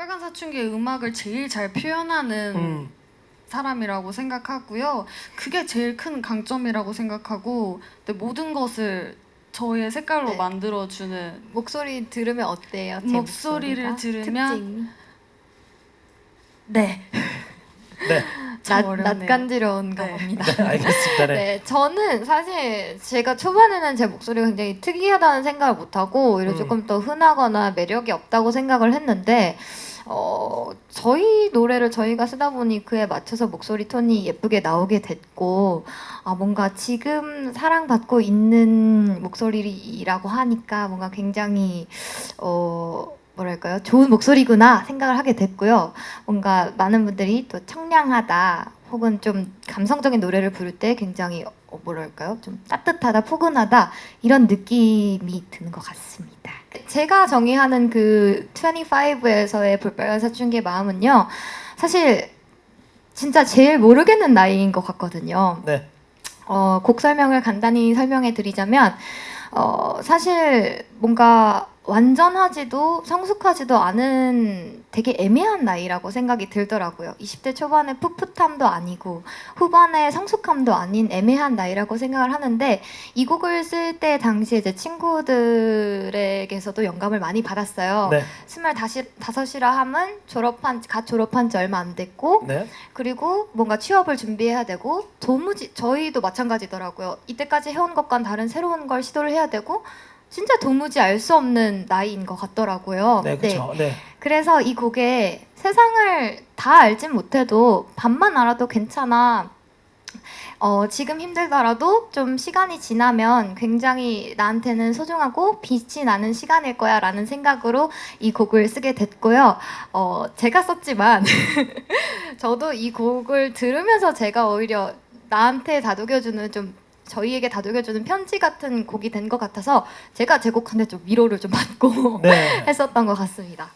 빨간 사춘기의 음악을 제일 잘 표현하는 음. 사람이라고 생각하고요. 그게 제일 큰 강점이라고 생각하고 근데 모든 것을 저의 색깔로 네. 만들어주는 목소리 들으면 어때요? 제 목소리를 목소리가? 들으면 특징. 네. 네. 참 낯, 어렵네요. 낯간지러운가 네. 봅니다. 네, 알겠습니다. 네. 네, 저는 사실 제가 초반에는 제 목소리가 굉장히 특이하다는 생각을 못하고 오히려 음. 조금 더 흔하거나 매력이 없다고 생각을 했는데 어, 저희 노래를 저희가 쓰다 보니 그에 맞춰서 목소리 톤이 예쁘게 나오게 됐고 아, 뭔가 지금 사랑받고 있는 목소리라고 하니까 뭔가 굉장히 어, 뭐랄까요 좋은 목소리구나 생각을 하게 됐고요. 뭔가 많은 분들이 또 청량하다 혹은 좀 감성적인 노래를 부를 때 굉장히 어, 뭐랄까요 좀 따뜻하다 포근하다 이런 느낌이 드는 것 같습니다. 제가 정의하는 그 25에서의 볼빨간 사춘기의 마음은요 사실 진짜 제일 모르겠는 나이인 것 같거든요. 네. 어, 곡 설명을 간단히 설명해 드리자면 어, 사실 뭔가 완전하지도 성숙하지도 않은 되게 애매한 나이라고 생각이 들더라고요. 20대 초반의 풋풋함도 아니고 후반의 성숙함도 아닌 애매한 나이라고 생각을 하는데 이 곡을 쓸 때 당시에 제 친구들에게서도 영감을 많이 받았어요. 네. 스물다섯이라 함은 졸업한 갓 졸업한 지 얼마 안 됐고 네. 그리고 뭔가 취업을 준비해야 되고 도무지 저희도 마찬가지더라고요. 이때까지 해온 것과는 다른 새로운 걸 시도를 해야 되고 진짜 도무지 알 수 없는 나이인 것 같더라고요. 네, 그렇죠. 네. 그래서 이 곡에 세상을 다 알진 못해도 반만 알아도 괜찮아. 어, 지금 힘들더라도 좀 시간이 지나면 굉장히 나한테는 소중하고 빛이 나는 시간일 거야 라는 생각으로 이 곡을 쓰게 됐고요. 어, 제가 썼지만 저도 이 곡을 들으면서 제가 오히려 나한테 다독여주는 좀 저희에게 다독여주는 편지 같은 곡이 된 것 같아서 제가 제 곡한테 좀 위로를 좀 받고 네. 했었던 것 같습니다.